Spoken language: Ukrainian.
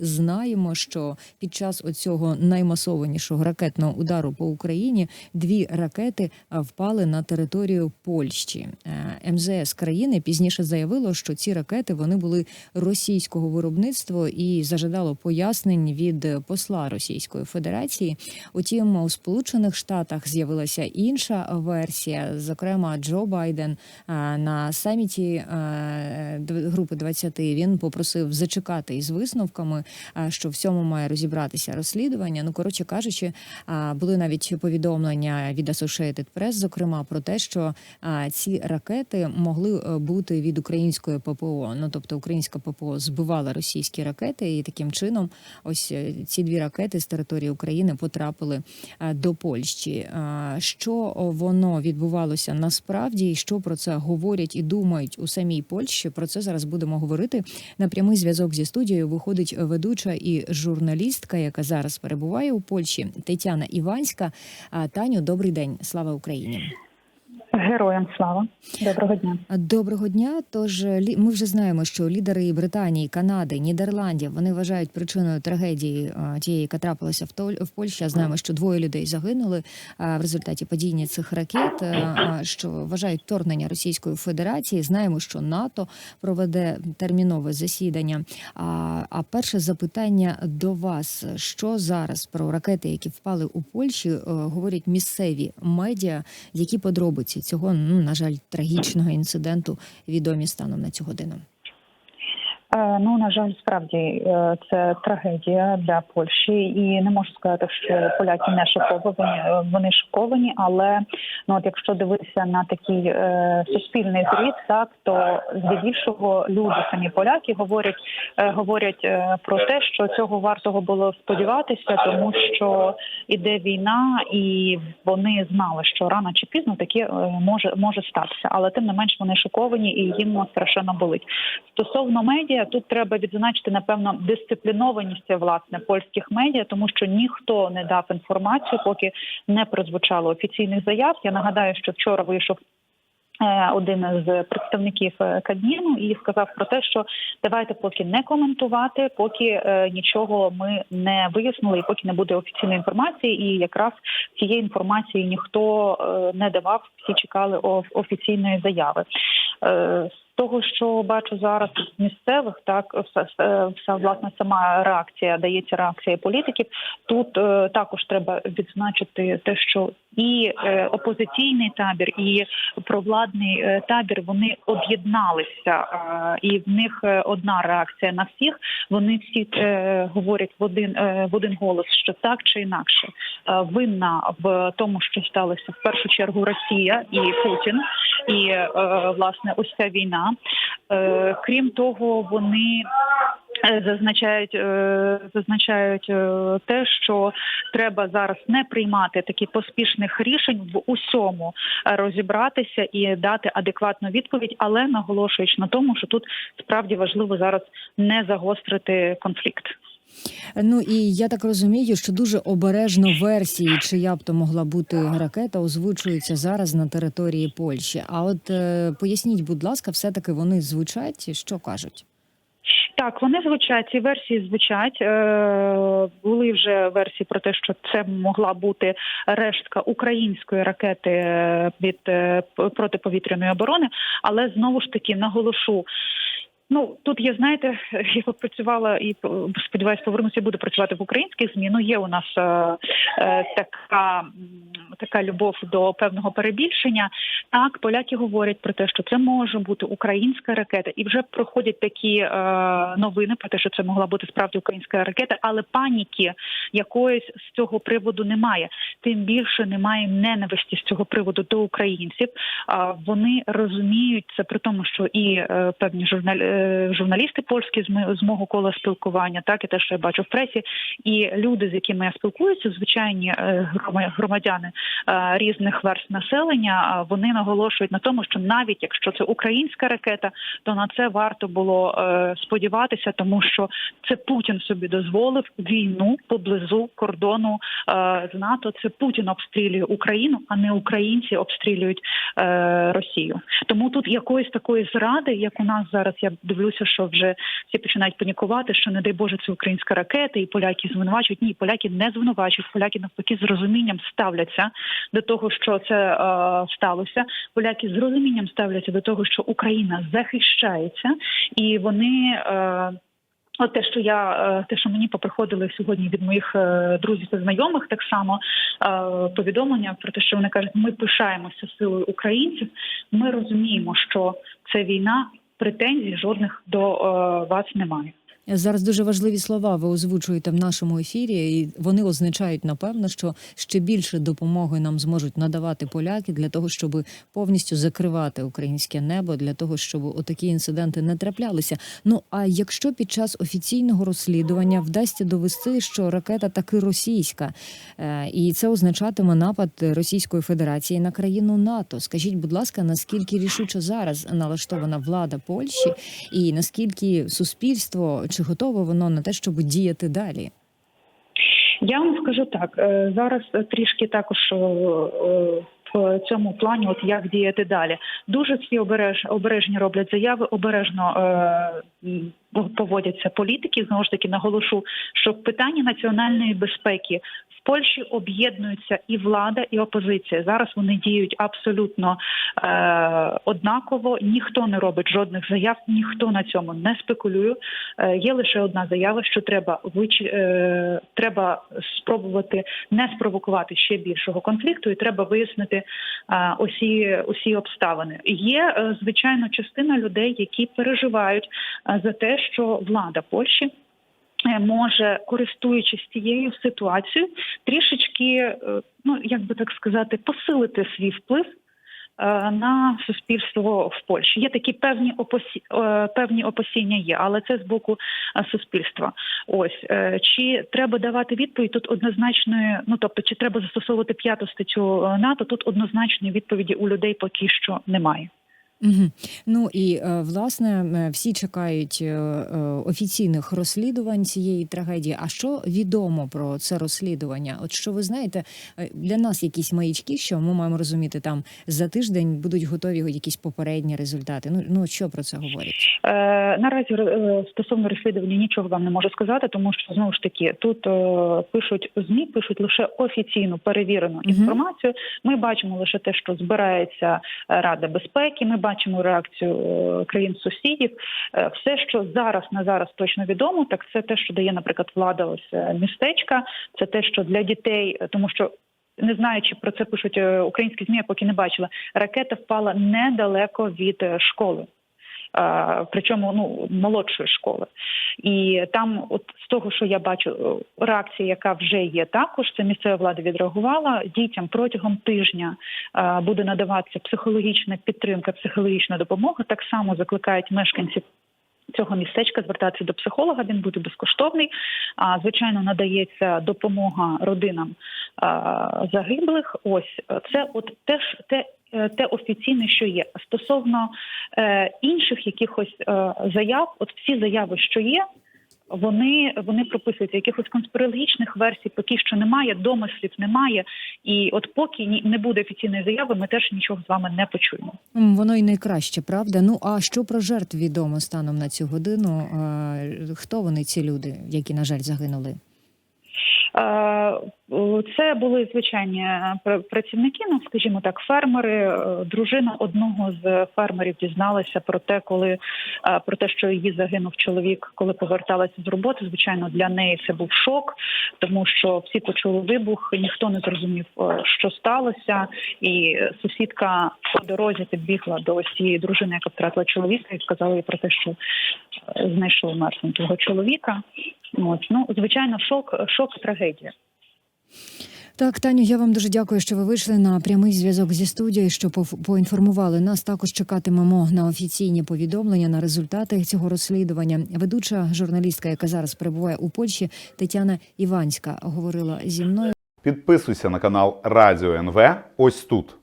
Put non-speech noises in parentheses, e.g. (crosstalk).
знаємо, що під час оцього наймасованішого ракетного удару по Україні дві ракети впали на територію Польщі. Е, МЗС країни пізніше заявило, що ці ракети вони були російського виробництва і зажадало пояснень від посла Російської Федерації. Утім, у Сполучених Штатах з'явилася інша версія. Зокрема, Джо Байден на саміті е, групи 20 він попросив зачекати із висновками, що в цьому має розібратися розслідування. Ну коротше кажучи, були навіть повідомлення від Associated Press, зокрема про те, що ці ракети могли е, бути від української ППО. Ну тобто українська ППО збивала російські ракети, і таким чином, ось е, ці дві ракети з території України потрапили е, до Польщі. Що воно відбувалося насправді, і що про це говорять і думають у самій Польщі? Про це зараз будемо говорити. На прямий зв'язок зі студією виходить ведуча і журналістка, яка зараз перебуває у Польщі, Тетяна Іванська. Таню, добрий день, слава Україні. Героям слава доброго дня. Доброго дня. Тож ми вже знаємо, що лідери Британії, Канади, Нідерландів вони вважають причиною трагедії тієї, яка трапилася в Толь- в Польщі. Знаємо, що двоє людей загинули в результаті падіння цих ракет. а, Що вважають вторгнення Російської Федерації. Знаємо, що НАТО проведе термінове засідання. А, а перше запитання до вас: що зараз про ракети, які впали у Польщі, е, говорять місцеві медіа, які подробиці цього ну на жаль трагічного інциденту відомі станом на цю годину. Е, ну на жаль, справді е, це трагедія для Польщі, і не можу сказати, що поляки не шоковані. е, Вони шоковані, але ну от якщо дивитися на такий е, суспільний зріз, так то здебільшого люди, самі поляки, говорять е, говорять е, про те, що цього вартого було сподіватися, тому що іде війна, і вони знали, що рано чи пізно таке може може статися, але тим не менш вони шоковані і їм страшенно болить. Стосовно медіа, тут треба відзначити напевно дисциплінованість власне польських медіа, тому що ніхто не дав інформацію, поки не прозвучало офіційних заяв. Я нагадаю, що вчора вийшов. е, Один з представників е, Кабміну і сказав про те, що давайте поки не коментувати, поки е, нічого ми не вияснили, і поки не буде офіційної інформації. І якраз цієї інформації ніхто не давав. Всі чекали оф- офіційної заяви. Е, З того, що бачу зараз місцевих, так вся, власне сама реакція дається реакція політиків. Тут е, також треба відзначити те, що і е, опозиційний табір, і провладний табір вони об'єдналися, і в них одна реакція на всіх. Вони всі говорять в один в один голос, що так чи інакше винна в тому, що сталося в першу чергу Росія і Путін, і е, власне ось ця війна. Е, Крім того, вони е, зазначають, зазначають те, що треба зараз не приймати таких поспішних рішень в усьому розібратися і дати адекватну відповідь, але наголошуючи на тому, що тут справді важливо зараз не загострити конфлікт. Ну і я так розумію, що дуже обережно версії, чия б то могла бути ракета, озвучуються зараз на території Польщі. А от е, поясніть, будь ласка, все таки вони звучать, що кажуть? Так, вони звучать, ці версії звучать. Е, були вже версії про те, що це могла бути рештка української ракети е, від е, протиповітряної оборони, але знову ж таки наголошу. Ну тут є, знаєте, (laughs) я працювала і сподіваюся, повернуся, буду працювати в українських змі. Ну є у нас е, е, така, така любов до певного перебільшення. Так, поляки говорять про те, що це може бути українська ракета, і вже проходять такі е, новини про те, що це могла бути справді українська ракета, але паніки якоїсь з цього приводу немає. Тим більше немає ненависті з цього приводу до українців. А вони розуміють це при тому, що і е, певні журналі, е, журналісти польські з мо- з мого кола спілкування, так і те, що я бачу в пресі, і люди, з якими я спілкуюся, звичайні е, громадяни е, різних верств населення. Вони наголошують на тому, що навіть якщо це українська ракета, то на це варто було е, сподіватися, тому що це Путін собі дозволив війну поблизу кордону е, з НАТО. Це Путін обстрілює Україну, а не українці обстрілюють е, Росію. Тому тут якоїсь такої зради, як у нас зараз, я дивлюся, що вже всі починають панікувати, що не дай Боже, це українська ракета, і поляки звинувачують. Ні, поляки не звинувачують. Поляки навпаки з розумінням ставляться до того, що це е, сталося. Поляки з розумінням ставляться до того, що Україна захищається, і вони. Е, От те, що я е, те, що мені поприходили сьогодні від моїх е, друзів та знайомих, так само е, повідомлення про те, що вони кажуть, ми пишаємося силою українців. Ми розуміємо, що це війна, претензій жодних до вас немає. Зараз дуже важливі слова ви озвучуєте в нашому ефірі, і вони означають напевно, що ще більше допомоги нам зможуть надавати поляки для того, щоб повністю закривати українське небо, для того, щоб отакі інциденти не траплялися. Ну а якщо під час офіційного розслідування вдасться довести, що ракета таки російська, е, і це означатиме напад Російської Федерації на країну НАТО, скажіть, будь ласка, наскільки рішуче зараз налаштована влада Польщі, і наскільки суспільство чи готове воно на те, щоб діяти далі? Я вам скажу так е, зараз трішки також в цьому плані, от як діяти далі. Дуже всі обереж обережні роблять заяви, обережно е, поводяться політики. Знову ж таки наголошу, що в питанні національної безпеки в Польщі об'єднуються і влада, і опозиція. Зараз вони діють абсолютно е, однаково. Ніхто не робить жодних заяв, ніхто на цьому не спекулює. Е, є лише одна заява, що треба вич... е, треба спробувати не спровокувати ще більшого конфлікту, і треба вияснити е, усі, усі обставини. Є е, звичайно частина людей, які переживають е, за те, що влада Польщі. е, Може, користуючись цією ситуацією, трішечки, е, ну як би так сказати, посилити свій вплив е, на суспільство в Польщі. Є такі певні опосі... певні опасіння є, але це з боку суспільства. Ось чи треба давати відповідь тут однозначної, ну тобто, чи треба застосовувати п'яту статтю НАТО? Тут однозначної відповіді у людей поки що немає. Угу. Ну і е, власне е, всі чекають е, офіційних розслідувань цієї трагедії. А що відомо про це розслідування? От що ви знаєте, для нас якісь маячки, що ми маємо розуміти, там за тиждень будуть готові якісь попередні результати. Ну ну що про це говорять? Е, наразі стосовно розслідування нічого вам не можу сказати, тому що знову ж таки тут е, пишуть змі, пишуть лише офіційну перевірену Мгм. інформацію. Ми бачимо лише те, що збирається Рада безпеки. Ми бачимо реакцію е, країн сусідів. Е, Все, що зараз на зараз точно відомо, так це те, що дає, наприклад, влада ось е, містечка. Це те, що для дітей, тому що. Не знаю, чи про це пишуть українські змі, я поки не бачила. Ракета впала недалеко від школи. Причому ну молодшої школи, і там, от з того, що я бачу, е, реакція, яка вже є, також це місцева влада відреагувала. Дітям протягом тижня буде надаватися психологічна підтримка, психологічна допомога. Так само закликають мешканців. Цього містечка звертатися до психолога, він буде безкоштовний. А звичайно, надається допомога родинам загиблих. Ось це, от теж те, те офіційне, що є. Стосовно е, інших якихось е, заяв, от всі заяви, що є, вони, вони прописуються. Якихось конспірологічних версій поки що немає, домислів немає. І от поки ні- не буде офіційної заяви, ми теж нічого з вами не почуємо. Воно і найкраще, правда? Ну а що про жертв відомо станом на цю годину? Е, Хто вони, ці люди, які на жаль загинули? Е, Це були звичайні е, пр- працівники, ну скажімо так, фермери. Е, Дружина одного з фермерів дізналася про те, коли про те, що її загинув чоловік, коли поверталася з роботи. Звичайно, для неї це був шок, тому що всі почули вибух, ніхто не зрозумів, що сталося, і сусідка по дорозі підбігла до цієї дружини, яка втратила чоловіка, і сказала їй про те, що знайшли мертвим того чоловіка. Ось ну звичайно, шок, шок, трагедія. Так, Таню, я вам дуже дякую, що ви вийшли на прямий зв'язок зі студією, що поінформували нас. Також чекатимемо на офіційні повідомлення на результати цього розслідування. Ведуча журналістка, яка зараз перебуває у Польщі, Тетяна Іванська, говорила зі мною. Підписуйся на канал Радіо НВ ось тут.